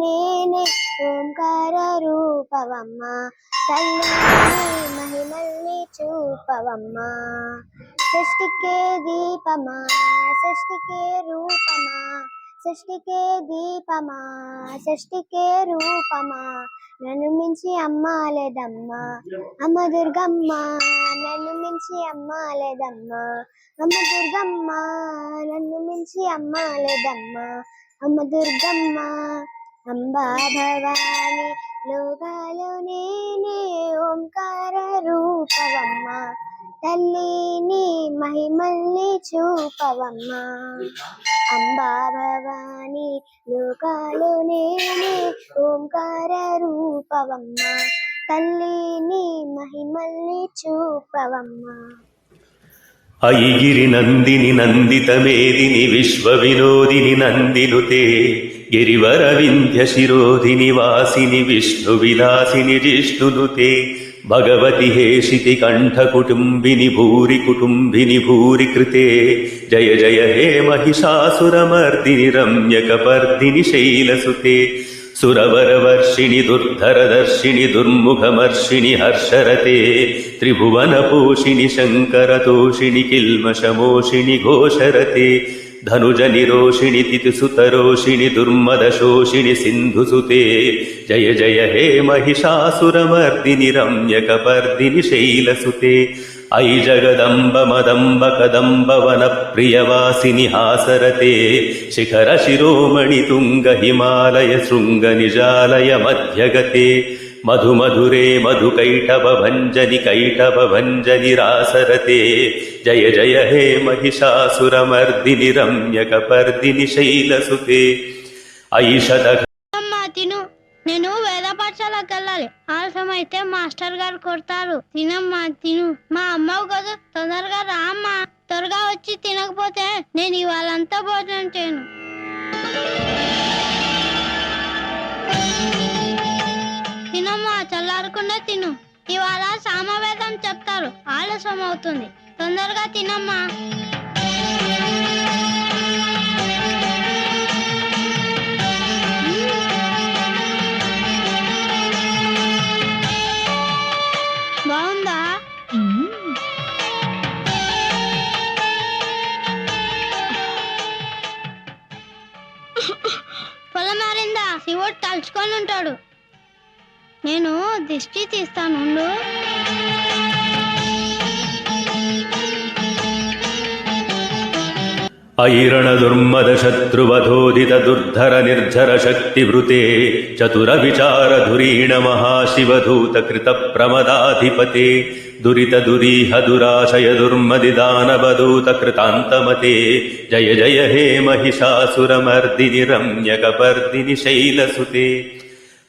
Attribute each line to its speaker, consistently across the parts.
Speaker 1: నేనే ఓంకార రూపవమ్మ. తల్లి మహిమల్ని చూపవమ్మ. సృష్టికే దీపమా సృష్టికే రూపమా సృష్టికే దీపమా సృష్టికే రూపమా. నన్ను మించి అమ్మ లేదమ్మా. అమ్మ దుర్గమ్మ నన్ను మించి అమ్మ లేదమ్మా. అమ్మ దుర్గమ్మ నన్ను మించి అమ్మ లేదమ్మా. అమ్మ దుర్గమ్మ అంబా భవాని లోకాలు నేనే ఓంకార రూపవమ్మ. తల్లి నీ మహిమల్ని చూపవమ్మ. అంబా భవాని లోకాలు నేనే ఓంకార రూపవమ్మ. తల్లి నీ మహిమల్ని చూపవమ్మ.
Speaker 2: అయిగిరి నందిని నందితమేదిని విశ్వ వినోదిని నందినుతే గిరివరవింధ్య శిరోధిని వాసిని విష్ణు విలాసిని జిష్ణునుతే భగవతి హేషితి కంఠ కుటుంబిని భూరి కుటుంబిని భూరి కృతే. జయ జయ హే మహిషాసురమర్దిని రమ్యకపర్దిని శైలసుతే. సురవరవర్షిణి దుర్ధరదర్శిని దుర్ముఖమర్షిణి హర్షరతే. త్రిభువనపోషిణి శంకరతోషిణి కిల్మషమోషిణి ఘోషరతే. ధనుజ నిరోషిణి తితిసుతరోషిణి దుర్మదశోషిణి సింధుసుతే. జయ జయ హే మహిషాసురమర్దిని రమ్యకపర్దిని శైలసుతే. ఐ జగదంబ మదంబ కదంబ వన ప్రియవాసిని హాసరతే. శిఖర శిరోమణి మధుమధురే హిమాలయ మధు మధురే మధు భంజని కైటవ భంజని రాసరతే జయ జయ హే మహిషాసురమర్దిని రమ్యకపర్దిని శైలసుతే ఐషద
Speaker 3: తిను. నేను వేద పాఠశాలకు వెళ్ళాలి. ఆలస్యం అయితే మాస్టర్ గారు కొడతారు. తినమ్మా తిను. మా అమ్మవు కదా. తొందరగా రా అమ్మా. త్వరగా వచ్చి తినకపోతే నేను ఇవాళంతా భోజనం చేయను. తినమ్మా చల్లారకుండా తిను. ఇవాళ సామవేదం చెప్తారు. ఆలస్యం అవుతుంది తొందరగా తినమ్మా. బాగుందా? పొలం మారిందా శివుడు తలుచుకొని ఉంటాడు. నేను దిష్టి తీస్తాను
Speaker 2: ఐరణ దుర్మద శత్రువధోదిత దుర్ధర నిర్జర శక్తివృతే చతుర విచార ధురీణ మహాశివధూత కృత ప్రమదాధిపతే దురిత దురీహ దురాశయ దుర్మది దానవధూత కృతాంతమతే జయ జయ హే మహిషాసురమర్దిని రమ్యకపర్దిని శైలసుతే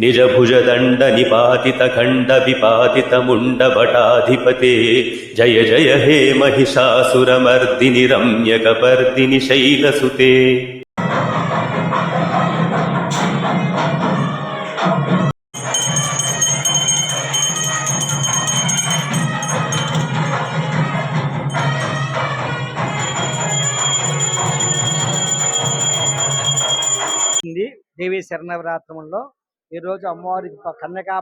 Speaker 2: निजभुजदण्डनिपातितखण्डविपातितमुण्डभटाधिपते जय जय हे महिषासुरमर्दिनि रम्यकपर्दिनि शैलसुते
Speaker 4: దేవీ శరణవరాత్రంలో ఈరోజు అమ్మవారి ప- కన్యకా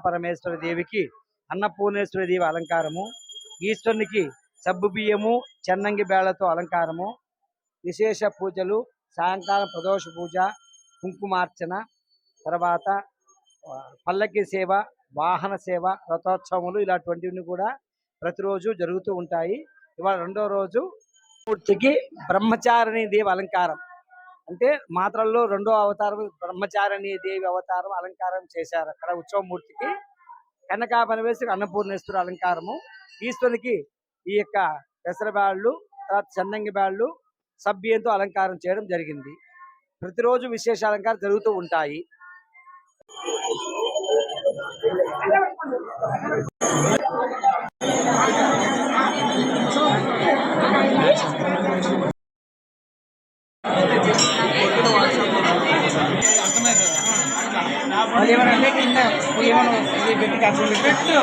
Speaker 4: దేవికి అన్నపూర్ణేశ్వరి దేవి అలంకారము. ఈశ్వరునికి సబ్బు బియ్యము చెన్నంగి బేళ్ళతో అలంకారము. విశేష పూజలు సాయంకాలం ప్రదోష పూజ కుంకుమార్చన తర్వాత పల్లకి సేవ వాహన సేవ రథోత్సవములు ఇలాంటివన్నీ కూడా ప్రతిరోజు జరుగుతూ ఉంటాయి. ఇవాళ రెండో రోజు మూర్తికి బ్రహ్మచారిణి దేవి అలంకారం. అంటే మాత్రల్లో రెండో అవతారం బ్రహ్మచారిణి దేవి అవతారం అలంకారం చేశారు అక్కడ ఉత్సవమూర్తికి. వేసి అన్నపూర్ణేశ్వరి అలంకారము. ఈశ్వరునికి ఈ యొక్క పెసరబాళ్ళు తర్వాత చందంగి బాళ్ళు సభ్యంతో అలంకారం చేయడం జరిగింది. ప్రతిరోజు విశేష అలంకారం జరుగుతూ ఉంటాయి. అర్థమైంది? ఏమైనా పెట్టి కాసు పెట్టు.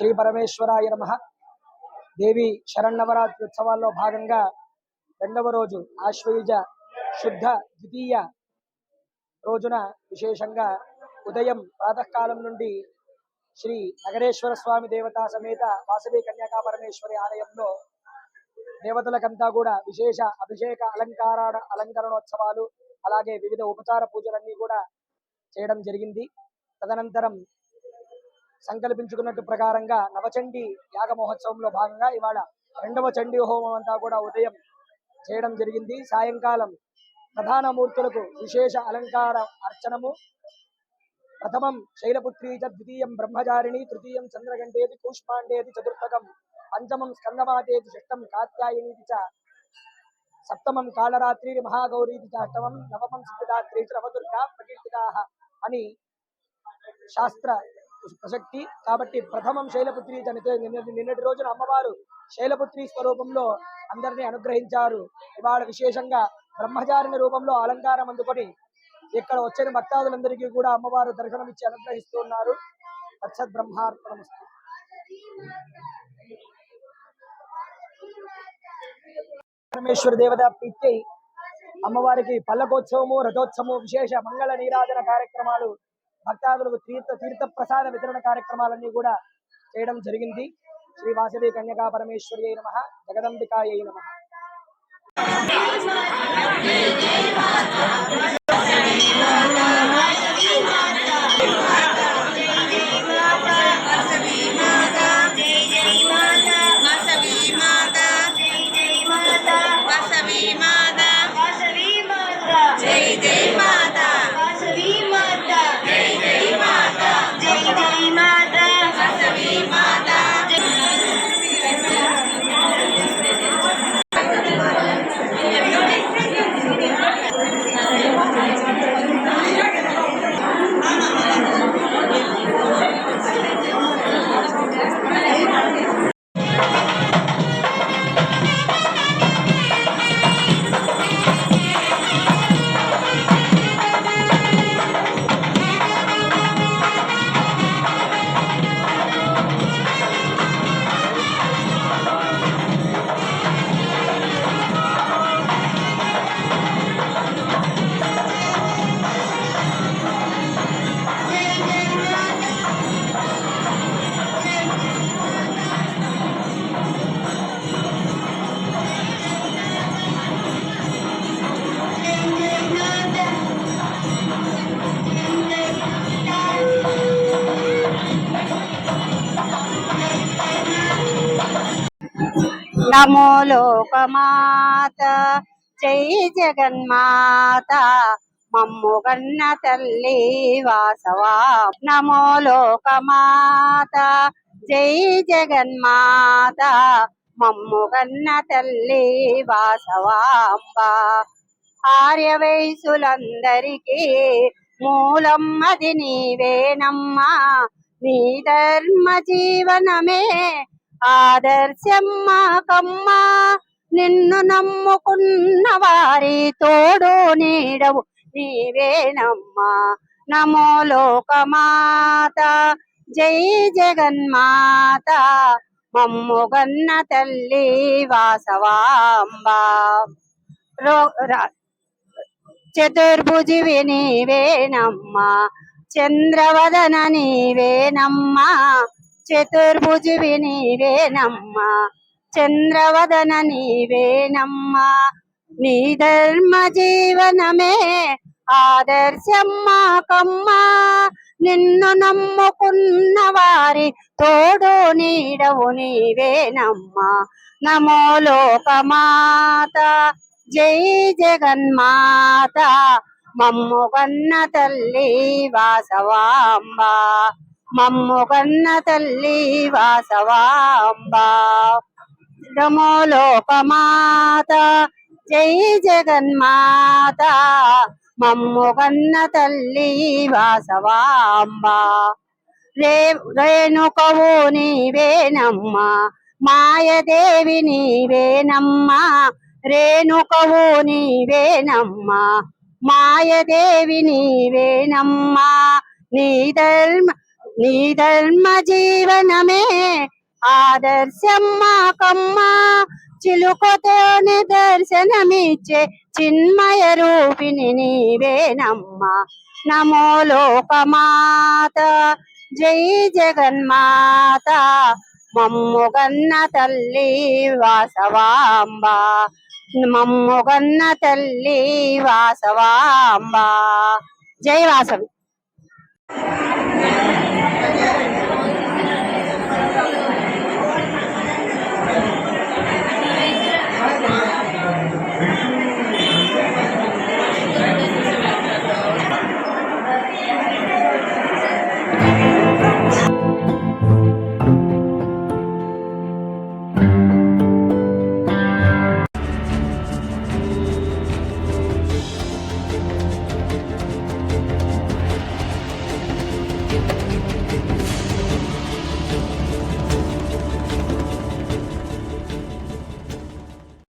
Speaker 4: శ్రీ పరమేశ్వరాయ నమ. దేవి శరణవరాత్రి ఉత్సవాల్లో భాగంగా రెండవ రోజు ఆశ్వయుజ శుద్ధ ద్వితీయ రోజున విశేషంగా ఉదయం ప్రాతకాలం నుండి శ్రీ నగరేశ్వర స్వామి దేవతా సమేత వాసవి కన్యాకా పరమేశ్వరి ఆలయంలో దేవతలకంతా కూడా విశేష అభిషేక అలంకార అలంకరణోత్సవాలు అలాగే వివిధ ఉపచార పూజలన్నీ కూడా చేయడం జరిగింది. తదనంతరం సంకల్పించుకున్నట్టు ప్రకారంగా నవచండి యాగ మహోత్సవంలో భాగంగా ఇవాళ రెండవ చండీ హోమం అంతా కూడా ఉదయం చేయడం జరిగింది. సాయంకాలం ప్రధాన మూర్తులకు విశేష అలంకార అర్చనము. ప్రథమం శైలపుత్రీ చ ద్వితీయం బ్రహ్మచారిణి తృతీయం చంద్రగంటేది కూష్పాండేది చతుర్థకం పంచమం స్కందమాతేది షష్టం కాత్యాయనీతి చ సప్తమం కాళరాత్రి మహాగౌరీతి చ అష్టమం నవమం సిద్ధిదాత్రి నవదుర్గా ప్రకీర్తితా అని శాస్త్ర ప్రసక్తి. కాబట్టి ప్రథమం శైలపుత్రి నిన్నటి రోజున అమ్మవారు శైలపుత్రి స్వరూపంలో అందరినీ అనుగ్రహించారు. ఇవాళ విశేషంగా బ్రహ్మచారిణి రూపంలో అలంకారం అందుకొని ఇక్కడ వచ్చిన భక్తాదులందరికీ కూడా అమ్మవారు దర్శనమిచ్చి అనుగ్రహిస్తూ ఉన్నారు. తత్సత్ బ్రహ్మార్పణమస్తు. పరమేశ్వర దేవత ప్రీత్యై అమ్మవారికి పల్లకోత్సవము రథోత్సవము విశేష మంగళ నీరాజన కార్యక్రమాలు భక్తాదులకు తీర్థ తీర్థ ప్రసాద వితరణ కార్యక్రమాలన్నీ కూడా చేయడం జరిగింది. శ్రీ వాసవి కన్యకా పరమేశ్వరి అయిన నమ జగదంబికాయ నమ.
Speaker 5: నమో లోకమాత. జై జగన్మాత. మమ్ముగన్న తల్లి వాసవా. నమో లోకమాత. జై జగన్మాత. మమ్ముగన్న తల్లి వాసవాంబ. ఆర్య వయసులందరికీ మూలం నీవేనమ్మా. నీ ధర్మ జీవనమే ఆదర్శమ్మ కమ్మ నిన్ను నమ్ముకున్న వారి తోడు నీడవు నీవేనమ్మా. నమో లోకమాత జై జగన్మాత. మమ్ముగన్న తల్లి వాసవాంబ. రో- చతుర్భుజి నీవేనమ్మా చంద్రవదన నీవేనమ్మా. చతుర్భుజి నీవేనమ్మా చంద్రవదన నీవేనమ్మా నీ ధర్మ జీవనమే ఆదర్శమ్మా కమ్మా. నిన్ను నమ్ముకున్న వారి తోడు నీడవు నీవేనమ్మా. నమో లోకమాత జై జగన్మాత. మమ్ముగన్న తల్లి వాసవాంబా. మమ్ము కన్న తల్లి వాసవాంబ లోకమాత జై జగన్మాత. మమ్ము కన్న తల్లి వాసవాంబ. రే రేణుకవు నీవేనమ్మా మాయదేవి నీవేనమ్మా రేణుకవు నీవేనమ్మా మాయదేవి నీవేనమ్మా నీ ధర్మ నీ ధర్మ జీవనమే ఆదర్శమ్మా కమ్మా చిలుకతోని దర్శనమిచ్చే చిన్మయ రూపిణి నీవేనమ్మా. నమో లోకమాత. జై జగన్మాత. మమ్ముగన్న తల్లి వాసవాంబ. మమ్ముగన్న తల్లి వాసవాంబ. జై వాసవి.